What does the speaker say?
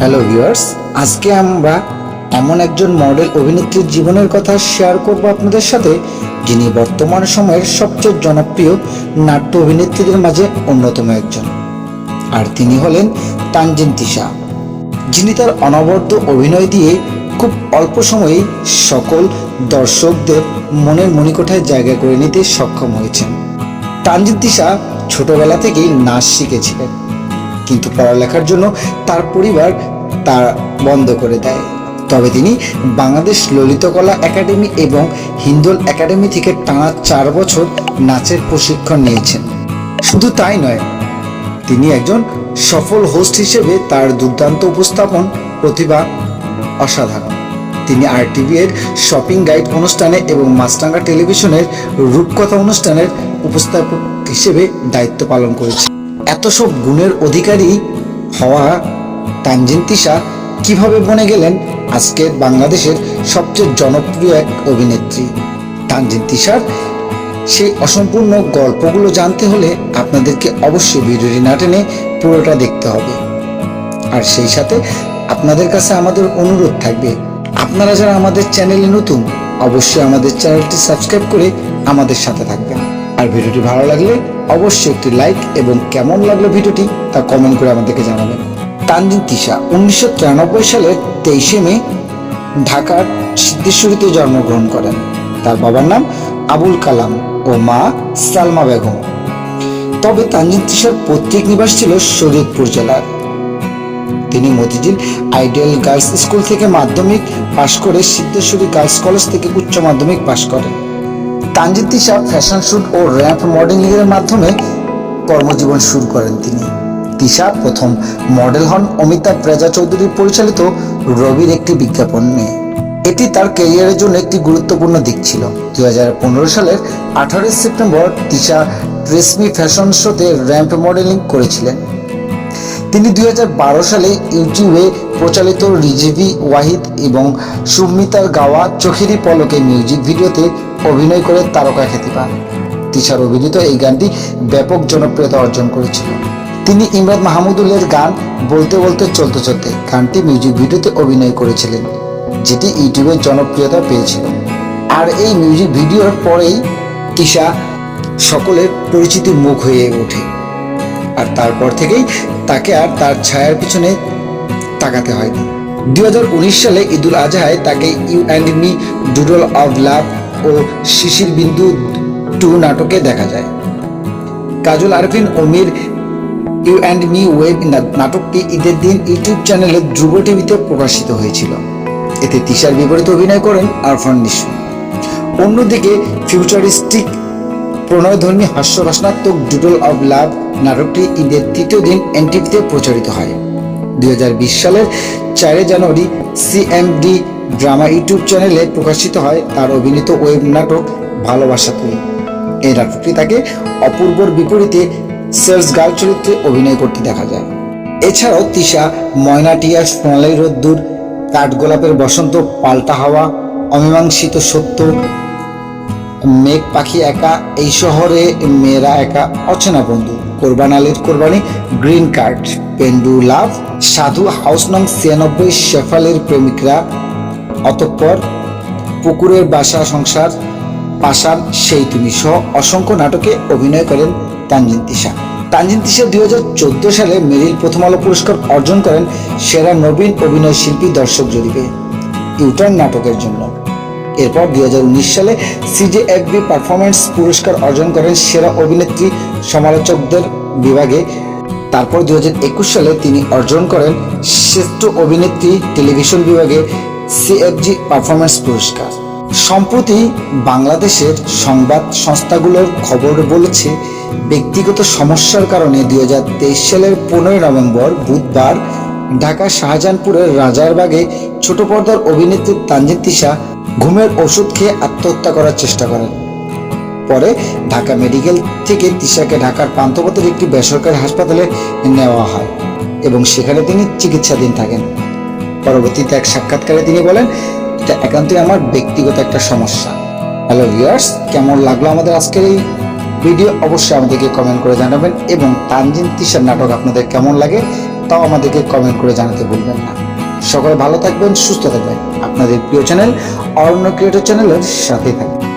Hello viewers আজকে আমরা এমন একজন মডেল অভিনেত্রীর জীবনের কথা শেয়ার করব আপনাদের সাথে, যিনি বর্তমান সময়ের সবচেয়ে জনপ্রিয় নাট্য অভিনেত্রীদের মাঝে অন্যতম একজন। আর তিনি হলেন তানজিন তিশা। যিনি তার অনবদ্য অভিনয় দিয়ে খুব অল্প সময়েই সকল দর্শকদের মনের মণিকোঠায় জায়গা করে নিতে সক্ষম হয়েছেন। তানজিন তিশা ছোটবেলা থেকেই নাচ শিখেছিলেন। কিন্তু পড়ালেখার জন্য তার পরিবার তা বন্ধ করে দেয়। তবে তিনি বাংলাদেশ ললিতকলা একাডেমি এবং হিন্দোল একাডেমি থেকে টানা চার বছর নাচের প্রশিক্ষণ নিয়েছেন। শুধু তাই নয়, তিনি একজন সফল হোস্ট হিসেবে তার দুর্দান্ত উপস্থাপন, প্রতিভা অসাধারণ। তিনি আরটিভি এর শপিং গাইড অনুষ্ঠানে এবং মাছরাঙ্গা টেলিভিশনের রূপকথা অনুষ্ঠানের উপস্থাপক হিসেবে দায়িত্ব পালন করেছেন। এত সব গুণের অধিকারী হওয়া তানজিন তিশা কীভাবে বনে গেলেন আজকের বাংলাদেশের সবচেয়ে জনপ্রিয় এক অভিনেত্রী? তানজিন তিশার সেই অসম্পূর্ণ গল্পগুলো জানতে হলে আপনাদেরকে অবশ্যই ভিডিওটি না টেনে পুরোটা দেখতে হবে। আর সেই সাথে আপনাদের কাছে আমাদের অনুরোধ থাকবে, আপনারা যারা আমাদের চ্যানেলে নতুন, অবশ্যই আমাদের চ্যানেলটি সাবস্ক্রাইব করে আমাদের সাথে থাকবেন। আর ভিডিওটি ভালো লাগলে অবশ্যই একটি লাইক এবং কেমন লাগল ভিডিওটি তা কমেন্ট করে আমাদেরকে জানাবেন। তানজিন তিশা, উনিশশো তিরানব্বই সালের তেইশে মে, ঢাকার সিদ্ধেশ্বরীতে জন্মগ্রহণ করেন। তার বাবার নাম আবুল কালাম ও মা সালমা বেগম। তবে তানজিন তিশার পৈতৃক নিবাস ছিল শরীয়তপুর জেলার। তিনি মতিঝিল আইডিয়াল গার্লস স্কুল থেকে মাধ্যমিক পাশ করে সিদ্ধেশ্বরী গার্লস কলেজ থেকে উচ্চ মাধ্যমিক পাশ করেন। তানজিন তিশা ফ্যাশন শুট ও র্যাম্প মডেলিং এর মাধ্যমে কর্মজীবন শুরু করেন তিনি। তিশা প্রথম মডেল হন অমিতাভ রেজা চৌধুরী পরিচালিত রবির একটি বিজ্ঞাপন নিয়ে। এটি তার ক্যারিয়ারের জন্য একটি গুরুত্বপূর্ণ দিক ছিল। দুই হাজার পনেরো সালের আঠারোই সেপ্টেম্বর তিশা রেশমি ফ্যাশন শোতে র্যাম্প মডেলিং করেছিলেন। তিনি দুই হাজার বারো সালে ইউটিউবে প্রচালিত রিজিভি, ওয়াহিদ এবং সুমিতার গাওয়া চোখেরই পলকে মিউজিক ভিডিওতে অভিনয় করে তারকা খ্যাতি পান। তিশার অভিনীত এই গানটি ব্যাপক জনপ্রিয়তা অর্জন করেছিল। তিনি ইমরান মাহমুদুলের গান বলতে বলতে চলতে চলতে গানটি মিউজিক ভিডিওতে অভিনয় করেছিলেন, যেটি ইউটিউবে জনপ্রিয়তা পেয়েছিল। আর এই মিউজিক ভিডিওর পরেই তিশা সকলের পরিচিতি মুখ হয়ে ওঠে। আর তারপর থেকেই তাকে আর তার ছায়ার পিছনে তাকাতে হয়নি দুই হাজার উনিশ সালে ঈদুল আজহায় তাকে you and me doodle of love O Shishir Bindu two নাটকে দেখা যায়। কাজল আরফিন ওমির ইউ অ্যান্ড মি ওয়েব নাটকটি ঈদের দিন ইউটিউব চ্যানেলে ধ্রুব টিভিতে প্রকাশিত হয়েছিল। এতে তিশার বিপরীতে অভিনয় করেন আরফান নিশু। অন্যদিকে ফিউচারিস্টিক প্রণয়ধর্মী হাস্যরসনাত্মক ডুডল অব লাভ নাটকটি ঈদের তৃতীয় দিন এনটিভিতে প্রচারিত হয়। দুই সালের চারই জানুয়ারি সিএমডি ড্রামা ইউটিউব চ্যানেলে প্রকাশিত হয় তার অভিনীত ওয়েব নাটক ভালোবাসা তুমি। এই নাটকটি তাকে অপূর্বর বিপরীতে সেলস গার্ল চরিত্রে অভিনয় করতে দেখা যায়। এছাড়াও তিশা ময়নাটিয়া সোনালী রোদ্দুর, কাঠগোলাপের বসন্ত, পাল্টা হাওয়া, অমীমাংসিত সত্য মেঘ পাখি একা, এই শহরে মেয়েরা একা অচেনা বন্ধু। কোরবান আলীর কোরবানি, গ্রিন কার্ড, পেন্ডু লাভ, সাধু হাউস নং ছিয়ানব্বই, শেফালের প্রেমিকরা, অতঃপর পুকুরের বাসা সংসার, পাশান সেই তুমি সহ অসংখ্য নাটকে অভিনয় করেন তানজিন তিশা। তানজিন তিশা দুই হাজার চোদ্দ সালে মেরিল প্রথম আলো পুরস্কার অর্জন করেন সেরা নবীন অভিনয় শিল্পী দর্শক জরিপে। ইউটার্ন নাটকের জন্য। এরপর দুই হাজার উনিশ সালে সিজে সিজেএফবি পারফরমেন্স পুরস্কার অর্জন করেন সেরা অভিনেত্রী সমালোচকদের বিভাগে। তারপর দুই সালে তিনি অর্জন করেন শ্রেষ্ঠ অভিনেত্রী টেলিভিশন বিভাগে সিএফজি পারফরমেন্স পুরস্কার। সম্প্রতি বাংলাদেশের সংবাদ সংস্থাগুলোর খবর বলেছে, ব্যক্তিগত সমস্যার কারণে দুই হাজার তেইশ সালের পনেরোই নভেম্বর বুধবার ঢাকা শাহজাহানপুরের রাজারবাগে ছোট পর্দার অভিনেত্রী তানজিন তিশা ঘুমের ওষুধ খেয়ে আত্মহত্যা করার চেষ্টা করেন। পরে ঢাকা মেডিকেল থেকে তিশাকে ঢাকার পান্থপথের একটি বেসরকারি হাসপাতালে নেওয়া হয় এবং সেখানে তিনি চিকিৎসাধীন থাকেন। পরবর্তীতে এক সাক্ষাৎকারে তিনি বলেন, এটা একান্তই আমার ব্যক্তিগত একটা সমস্যা। হ্যালো ভিউয়ার্স, কেমন লাগল আমাদের আজকের এই ভিডিও? অবশ্যই আমাদেরকে কমেন্ট করে জানাবেন এবং তানজিন তিশার নাটক আপনাদের কেমন লাগে তাও আমাদেরকে কমেন্ট করে জানাতে ভুলবেন না। সকলে ভালো থাকবেন সুস্থ থাকবেন। আপনাদের প্রিয় চ্যানেল অরণ্য ক্রিয়েটর চ্যানেলের সাথেই থাকবেন।